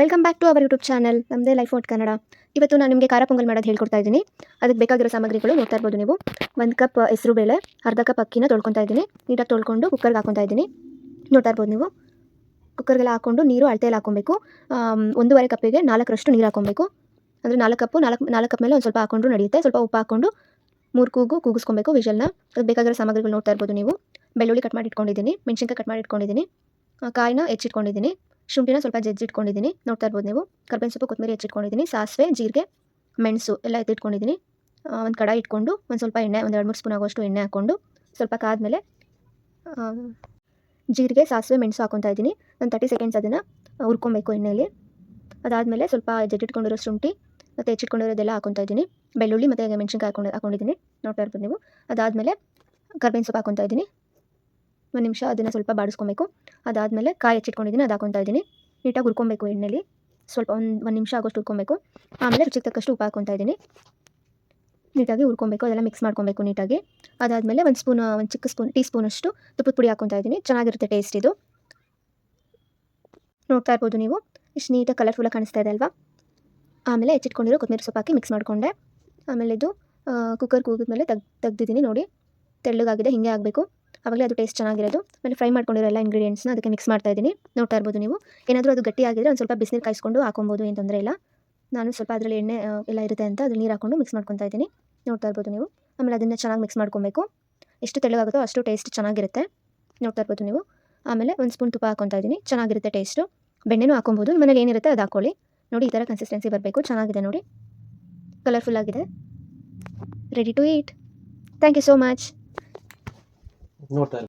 Welcome back to our YouTube channel ನಮ್ಮದೇ life out Kannada ಇವತ್ತು ನಾನು ನಿಮಗೆ ಖಾರ ಪೊಂಗಲ್ ಮಾಡೋದು ಹೇಳ್ಕೊಡ್ತಾ ಇದ್ದೀನಿ. ಅದಕ್ಕೆ ಬೇಕಾಗಿರೋ ಸಾಮಗ್ರಿಗಳು ನೋಡ್ತಾ ಇರ್ಬೋದು ನೀವು. ಒಂದು ಕಪ್ ಹೆಸರು ಬೇಳೆ, ಅರ್ಧ ಕಪ್ ಅಕ್ಕಿನ ತೊಳ್ಕೊತಾ ಇದ್ದೀನಿ. ನೀಟಾಗಿ ತೊಳ್ಕೊಂಡು ಕುಕ್ಕರ್ಗೆ ಹಾಕೊತಾ ಇದ್ದೀನಿ. ನೋಡ್ತಾ ಇರ್ಬೋದು ನೀವು. ಕುಕ್ಕರ್ಗೆಲ್ಲ ಹಾಕ್ಕೊಂಡು ನೀರು ಅಳತೆಯಲ್ಲಿ ಹಾಕೊಬೇಕು ಒಂದೂವರೆ ಕಪ್ಪಿಗೆ ನಾಲ್ಕರಷ್ಟು ನೀರು ಹಾಕೊಬೇಕು ಅಂದರೆ ನಾಲ್ಕು ಕಪ್ಪು ನಾಲ್ಕು ನಾಲ್ಕು ಕಪ್ ಮೇಲೆ ಒಂದು ಸ್ವಲ್ಪ ಹಾಕೊಂಡ್ರು ನಡೆಯುತ್ತೆ. ಸ್ವಲ್ಪ ಉಪ್ಪು ಹಾಕ್ಕೊಂಡು ಮೂರು ಕೂಗು ಕೂಗಿಸ್ಕೊಬೇಕು ವಿಷಲ್ನ ಅದಕ್ಕೆ ಬೇಕಾಗಿರೋ ಸಾಮಗ್ರಿಗಳು ನೋಡ್ತಾ ಇರ್ಬೋದು ನೀವು. ಬೆಳ್ಳುಳ್ಳಿ ಕಟ್ ಮಾಡಿ ಇಟ್ಕೊಂಡಿದ್ದೀನಿ ಮೆಣಸಿನ್ಕಾಯಿ ಕಟ್ ಮಾಡಿ ಇಟ್ಕೊಂಡಿದ್ದೀನಿ ಕಾಯಿನ ಹೆಚ್ಚಿಟ್ಕೊಂಡಿದ್ದೀನಿ. ಶುಂಠಿನ ಸ್ವಲ್ಪ ಜಜ್ಜಿಟ್ಕೊಂಡಿದ್ದೀನಿ. ನೋಡ್ತಾ ಇರ್ಬೋದು ನೀವು. ಕರ್ಬೇವಿನ ಸೊಪ್ಪು, ಕೊತ್ತಂಬರಿ ಹೆಚ್ಚಿಟ್ಕೊಂಡಿದ್ದೀನಿ. ಸಾಸಿವೆ, ಜೀರಿಗೆ, ಮೆಣಸು ಎಲ್ಲ ಎತ್ತಿಟ್ಕೊಂಡಿದ್ದೀನಿ. ಒಂದು ಕಡ ಇಟ್ಕೊಂಡು ಒಂದು ಸ್ವಲ್ಪ ಎಣ್ಣೆ, ಒಂದು ಎರಡು ಮೂರು ಸ್ಪೂನ್ ಆಗುವಷ್ಟು ಎಣ್ಣೆ ಹಾಕ್ಕೊಂಡು ಸ್ವಲ್ಪ ಕಾದ್ಮೇಲೆ ಜೀರಿಗೆ, ಸಾಸಿವೆ, ಮೆಣಸು ಹಾಕೊತಾ ಇದ್ದೀನಿ. ಒಂದು ತರ್ಟಿ ಸೆಕೆಂಡ್ಸ್ ಅದನ್ನು ಹುರ್ಕೊಬೇಕು ಎಣ್ಣೆಯಲ್ಲಿ ಅದಾದಮೇಲೆ ಸ್ವಲ್ಪ ಜಜ್ಜಿಟ್ಕೊಂಡಿರೋ ಶುಂಠಿ ಮತ್ತು ಹೆಚ್ಚಿಟ್ಕೊಂಡಿರೋದೆಲ್ಲ ಹಾಕೊತಾ ಇದ್ದೀನಿ. ಬೆಳ್ಳುಳ್ಳಿ ಮತ್ತು ಮೆಣಸಿನ್ಕಾಯಿ ಹಾಕೊಂಡು, ಹಾಕೊಂಡಿದ್ದೀನಿ. ನೋಡ್ತಾ ಇರ್ಬೋದು ನೀವು. ಅದಾದಮೇಲೆ ಕರ್ಬೇವಿನ ಸೊಪ್ಪು ಹಾಕೊತಾ ಇದ್ದೀನಿ. ಒಂದು ನಿಮಿಷ ಅದನ್ನು ಸ್ವಲ್ಪ ಬಾಡಿಸ್ಕೊಬೇಕು. ಅದಾದಮೇಲೆ ಕಾಯಿ ಹಚ್ಚಿಟ್ಕೊಂಡಿದ್ದೀನಿ, ಅದು ಹಾಕೊತಾ ಇದ್ದೀನಿ. ನೀಟಾಗಿ ಹುರ್ಕೊಬೇಕು ಎಣ್ಣೆಲಿ. ಸ್ವಲ್ಪ ಒಂದು ಒಂದು ನಿಮಿಷ ಆಗೋಷ್ಟು ಹುರ್ಕೊಬೇಕು. ಆಮೇಲೆ ರುಚಿಗೆ ತಕ್ಕಷ್ಟು ಉಪ್ಪು ಹಾಕೊತಾ ಇದ್ದೀನಿ. ನೀಟಾಗಿ ಹುರ್ಕೊಬೇಕು, ಅದೆಲ್ಲ ಮಿಕ್ಸ್ ಮಾಡ್ಕೊಬೇಕು ನೀಟಾಗಿ. ಅದಾದಮೇಲೆ ಒಂದು ಸ್ಪೂನ್, ಒಂದು ಚಿಕ್ಕ ಸ್ಪೂನ್ ಟೀ ಸ್ಪೂನಷ್ಟು ತುಪ್ಪದ ಪುಡಿ ಹಾಕೊತಾ ಇದ್ದೀನಿ. ಚೆನ್ನಾಗಿರುತ್ತೆ ಟೇಸ್ಟ್ ಇದು. ನೋಡ್ತಾ ಇರ್ಬೋದು ನೀವು. ಇಷ್ಟು ನೀಟಾಗಿ ಕಲರ್ಫುಲ್ಲಾಗಿ ಕಾಣಿಸ್ತಾ ಇದೆ ಅಲ್ವಾ? ಆಮೇಲೆ ಹೆಚ್ಚಿಟ್ಕೊಂಡಿರೋ ಕೊತ್ತಂಬರಿ ಸೊಪ್ಪು ಹಾಕಿ ಮಿಕ್ಸ್ ಮಾಡಿಕೊಂಡೆ. ಆಮೇಲೆ ಇದು ಕುಕ್ಕರ್ ಕೂಗಿದ್ಮೇಲೆ ತೆಗ್ ತೆಗ್ದಿದ್ದೀನಿ ನೋಡಿ. ತೆಳ್ಳಗಾಗಿದೆ, ಹೀಗೆ ಆಗಬೇಕು. ಆವಾಗಲೇ ಅದು ಟೇಸ್ಟ್ ಚೆನ್ನಾಗಿರೋದು. ಆಮೇಲೆ ಫ್ರೈ ಮಾಡ್ಕೊಂಡಿರೋ ಎಲ್ಲ ಇಂಗ್ರೀಡಿಯೆಂಟ್ಸ್ನ ಅದಕ್ಕೆ ಮಿಕ್ಸ್ ಮಾಡ್ತಾ ಇದ್ದೀನಿ. ನೋಡ್ತಾ ಇರ್ಬೋದು ನೀವು. ಏನಾದರೂ ಅದು ಗಟ್ಟಿ ಆಗಿದ್ರೆ ಒಂದು ಸ್ವಲ್ಪ ಬಿಸಿನೀರು ಕಾಯಿಸ್ಕೊಂಡು ಹಾಕೊಬೋದು, ಏನು ಇಲ್ಲ. ನಾನು ಸ್ವಲ್ಪ ಅದರಲ್ಲಿ ಎಣ್ಣೆ ಎಲ್ಲ ಇರುತ್ತೆ ಅಂತ ಅದ್ರಲ್ಲಿ ನೀರು ಹಾಕೊಂಡು ಮಿಕ್ಸ್ ಮಾಡ್ಕೊತಾ ಇದ್ದೀನಿ. ನೋಡ್ತಾ ಇರ್ಬೋದು ನೀವು. ಆಮೇಲೆ ಅದನ್ನು ಚೆನ್ನಾಗಿ ಮಿಕ್ಸ್ ಮಾಡ್ಕೊಬೇಕು. ಎಷ್ಟು ತೆಳುವಾಗುತ್ತೋ ಅಷ್ಟು ಟೇಸ್ಟ್ ಚೆನ್ನಾಗಿರುತ್ತೆ. ನೋಡ್ತಾ ಇರ್ಬೋದು ನೀವು. ಆಮೇಲೆ ಒಂದು ಸ್ಪೂನ್ ತುಪ್ಪ ಹಾಕೊತಾ ಇದ್ದೀನಿ. ಚೆನ್ನಾಗಿರುತ್ತೆ ಟೇಸ್ಟು ಬೆಣ್ಣೆನೂ ಹಾಕೊಬೋದು. ಮನೇಲಿ ಏನಿರುತ್ತೆ ಅದು ಹಾಕೊಳ್ಳಿ. ನೋಡಿ, ಈ ಥರ ಕನ್ಸಿಸ್ಟೆನ್ಸಿ ಬರಬೇಕು. ಚೆನ್ನಾಗಿದೆ ನೋಡಿ. ಕಲರ್ಫುಲ್ ಆಗಿದೆ. Ready to eat thank you so much ನೋಡ್ತಾ ಇರ್ಬೋದು